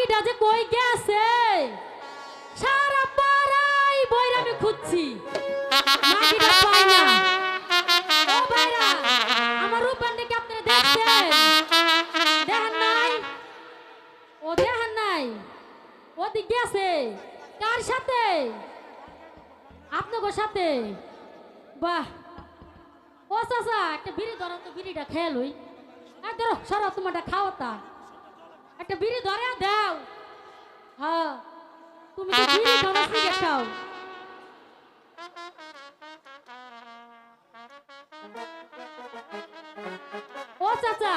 মাগিটা যে কই গেছে? সারা পাড়াই বইরা আমি খুঁজছি। সাথে? আপনার সাথে? বাহ। ও চাচা, একটা বিড়ি ধরো, তো বিড়িটা খেয়ে লই। আর ধরো, সরো, তোমারটা খাওয়াতা। একটা বিড়ি ধরে দাও। হ্যাঁ তুমি বিড়ি ধরো ও চাচা,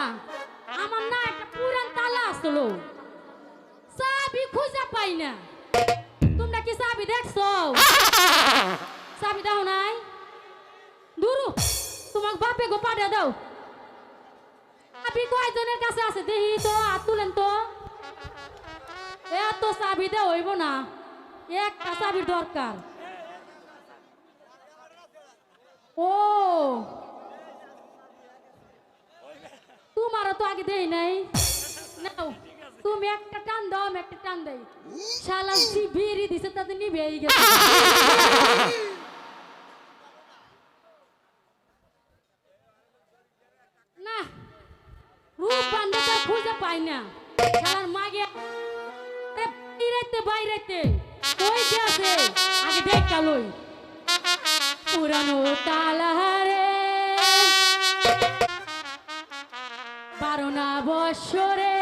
আমার না একটা পুরান তালা আসলো। চাবি খুঁজে পাই না। তোমরা কি চাবি দেখছ? চাবি দাও নাই। দুরু, তোমাক বাপে গো পাড়া দাও। চাবি কয়জনের কাছে আছে। দেখি তো হাত তুলেন তো। এত চাবি দেওয়া হইব না। একটা চাবির দরকার। ও। তোমারও তো আগে দেই নাই। নাও, তুমি একটা টান দাও একটা টান দেই। শালা বিড়ি দিছে, তাতে নিভেই গেছে। না। খেলার বাইরেতে বাইরেতে কই আগে দেখ কালই। পুরানো তালাহারে বারো না বৎসরে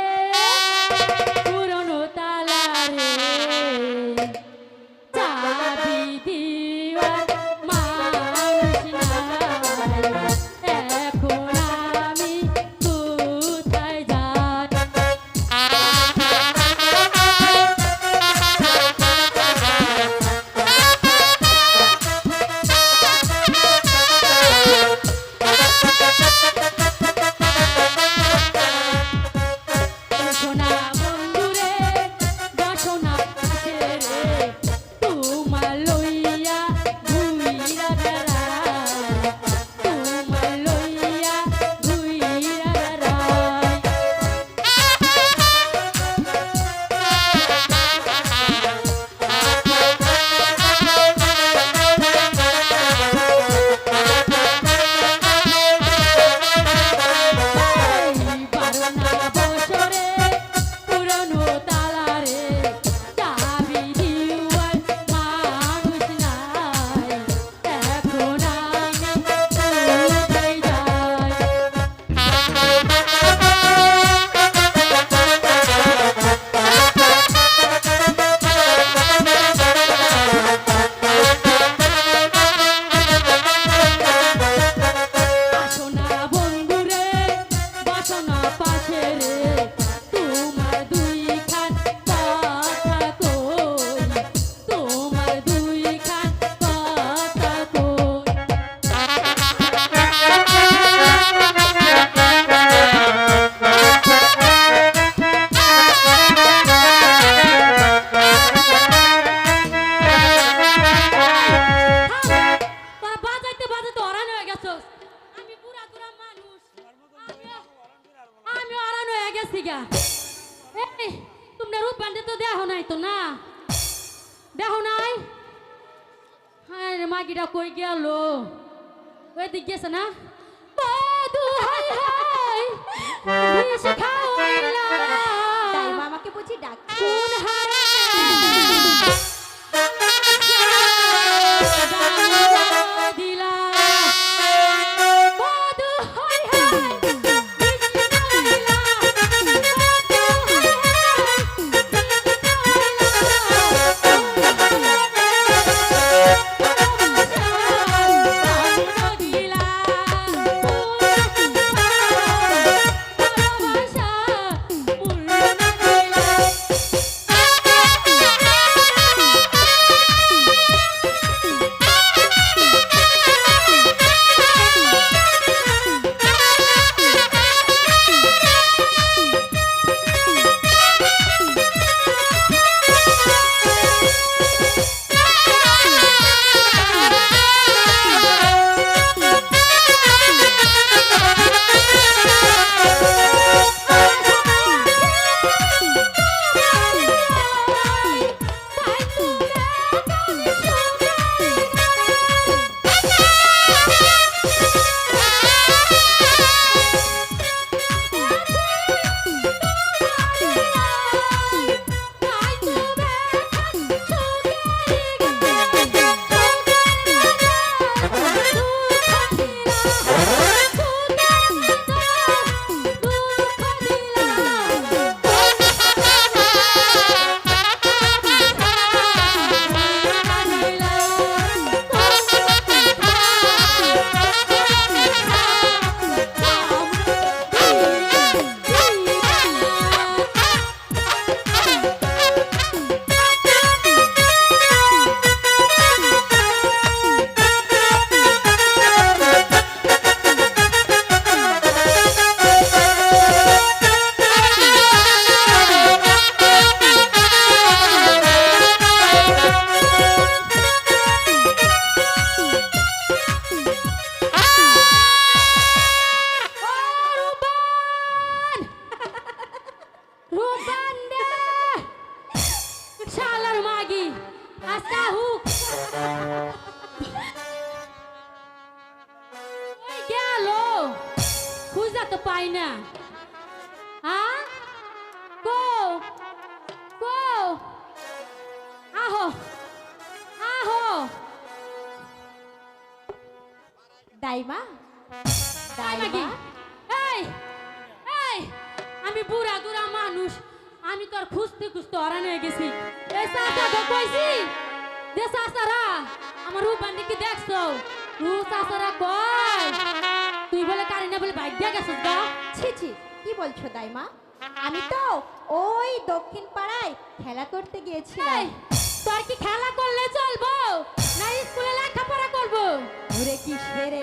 খুঁজা তো পাই না হ্যাঁ কো কো আহো আহো দাইমা তাই নাকি দাইমা এই এই আমি বুড়া দুরা মানুষ। আমি তোর খুঁজতে খুঁজতে হরান হয়ে গেছি। এই চাচা তো কইছি? যে চাচারা আমার রূপান্ডি কি দেখছ চাচারা কয় তুই বলে কারিনা বলে বাইক দিয়ে গেছিস গা? ছি ছি কি বলছো দাইমা? আমি তো ওই দক্ষিণ পাড়ায় খেলা করতে গিয়েছিলাম। তোর কি খেলা করলে চলবো? না স্কুলে লেখাপড়া করব? ওরে কি সেরে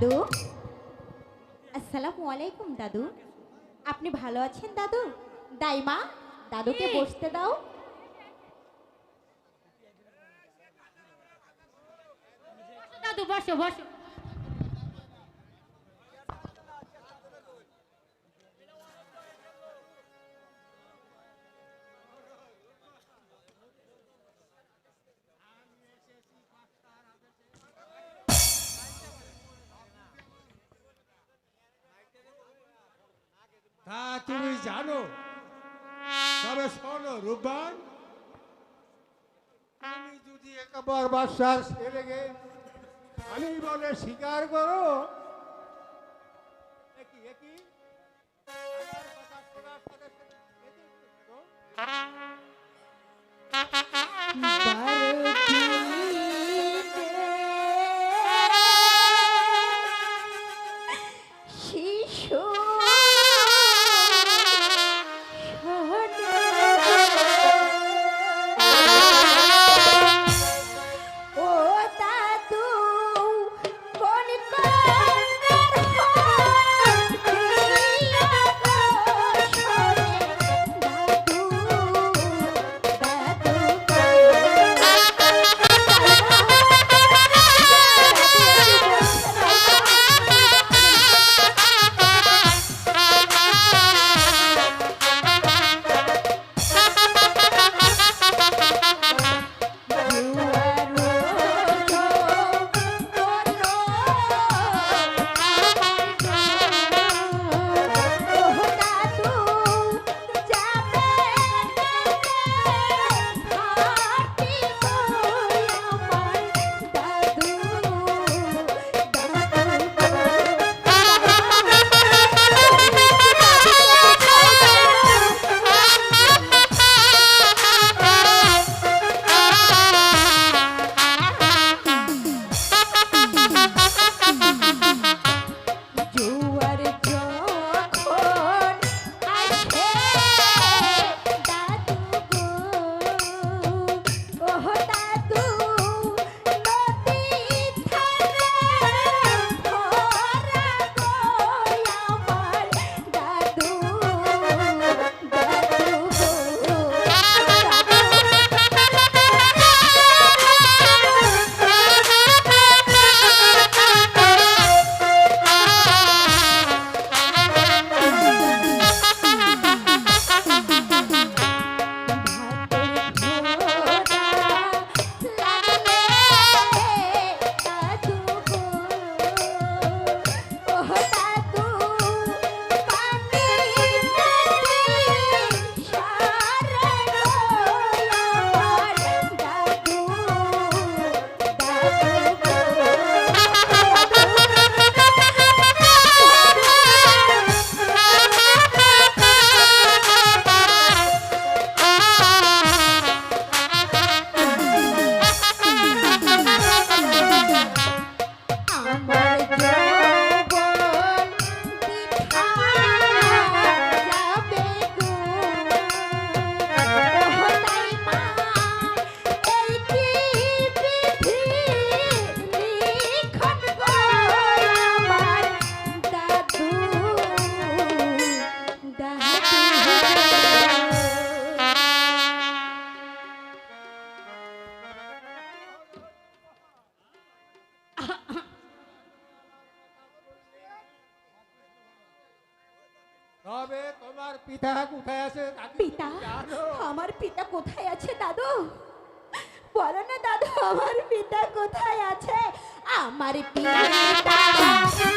দাদু। আসসালামু আলাইকুম দাদু। আপনি ভালো আছেন দাদু? দাইমা দাদুকে? বসতে দাও। দাদু বসো বসো। একবার বাসার ছেলেকে আমি বলে স্বীকার করো। একই একই তবে তোমার পিতা কোথায় আছে পিতা? আমার পিতা কোথায় আছে দাদু? বলো না দাদু আমার পিতা কোথায় আছে? আমার পিতা কোথায় আছে?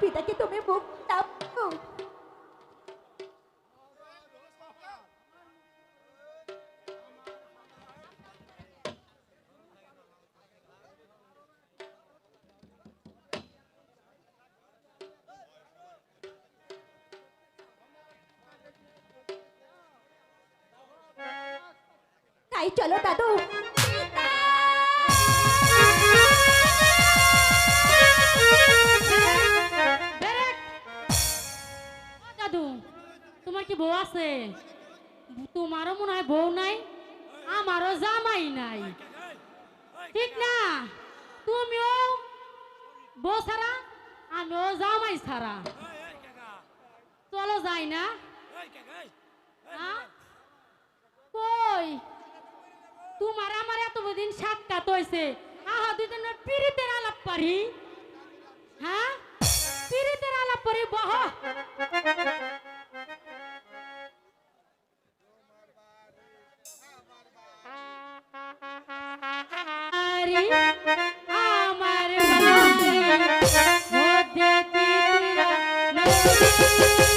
পিতাকে তুমি মুক্ত তাই চলো দাদু ছাড়া চলো যাই না? কই? তোমার আমার এত দিন সাক্ষাৎ হয়েছে। আহ দুজন পিড়িতের আলাপ পারি। হ্যাঁ? পিড়িতের আলাপ পারি, বহ। Thank you.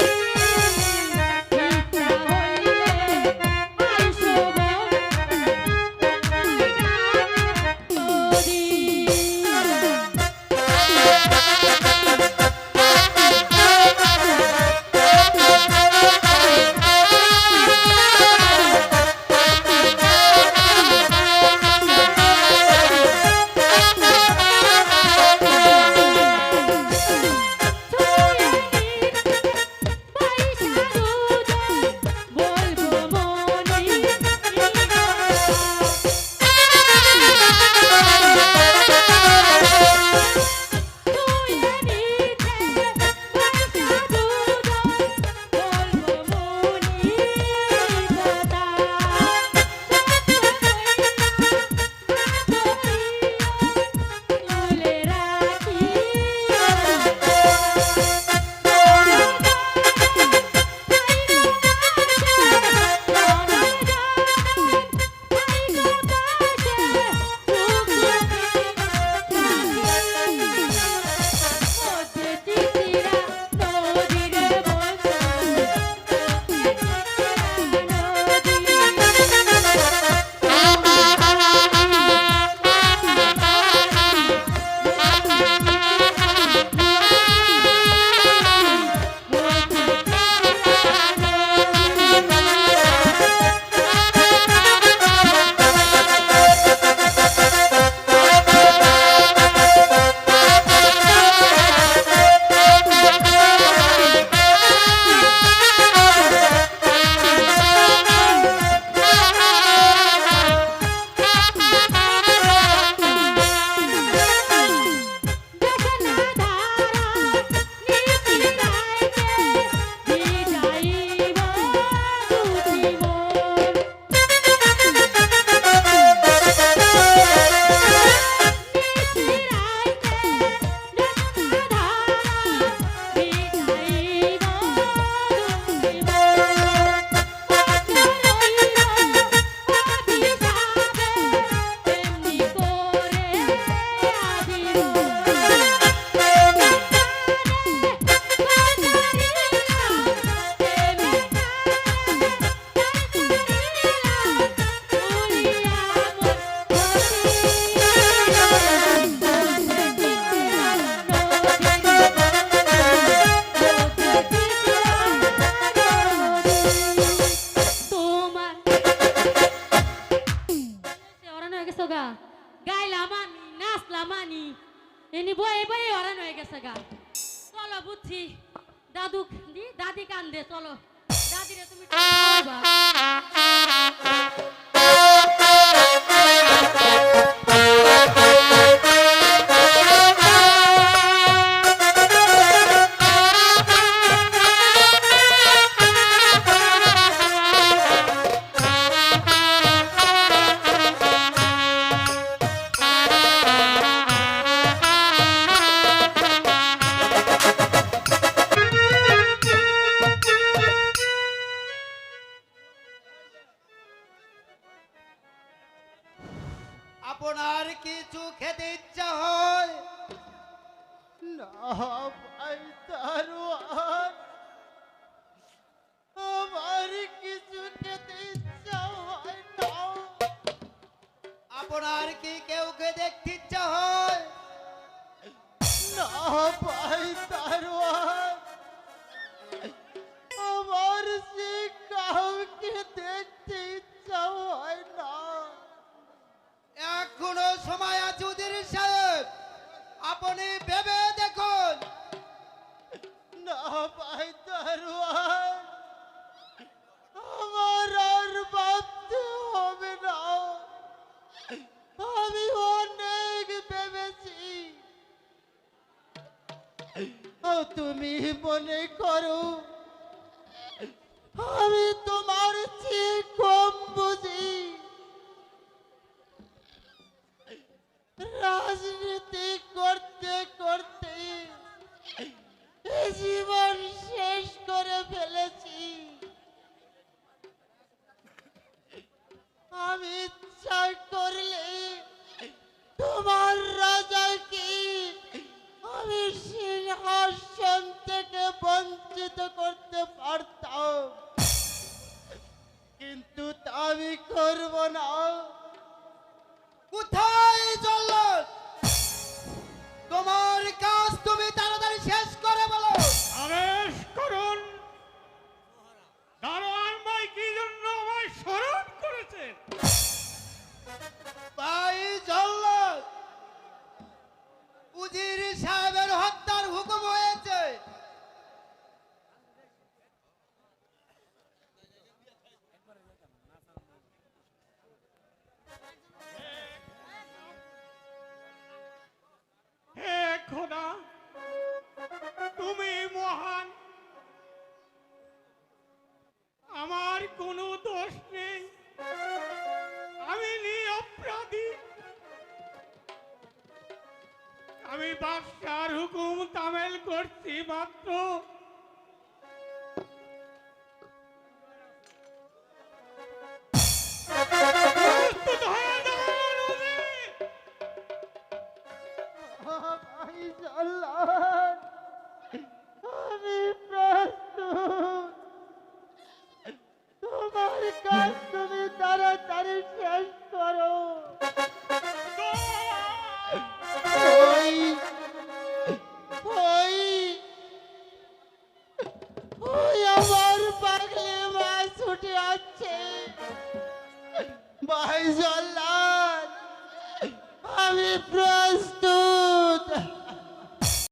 তুমি মনে করো আমি তোমার চেয়ে কোথায় জল্লাদ? তোমার কাজ তুমি তাড়াতাড়ি শেষ করে বলো। আদেশ করুন। দারোয়ান ভাই কি জন্য আমায় স্মরণ করেছে? ভাই জল্লাদ উজির সাহেব আমি বাদশার হুকুম তামেল করছি মাত্র।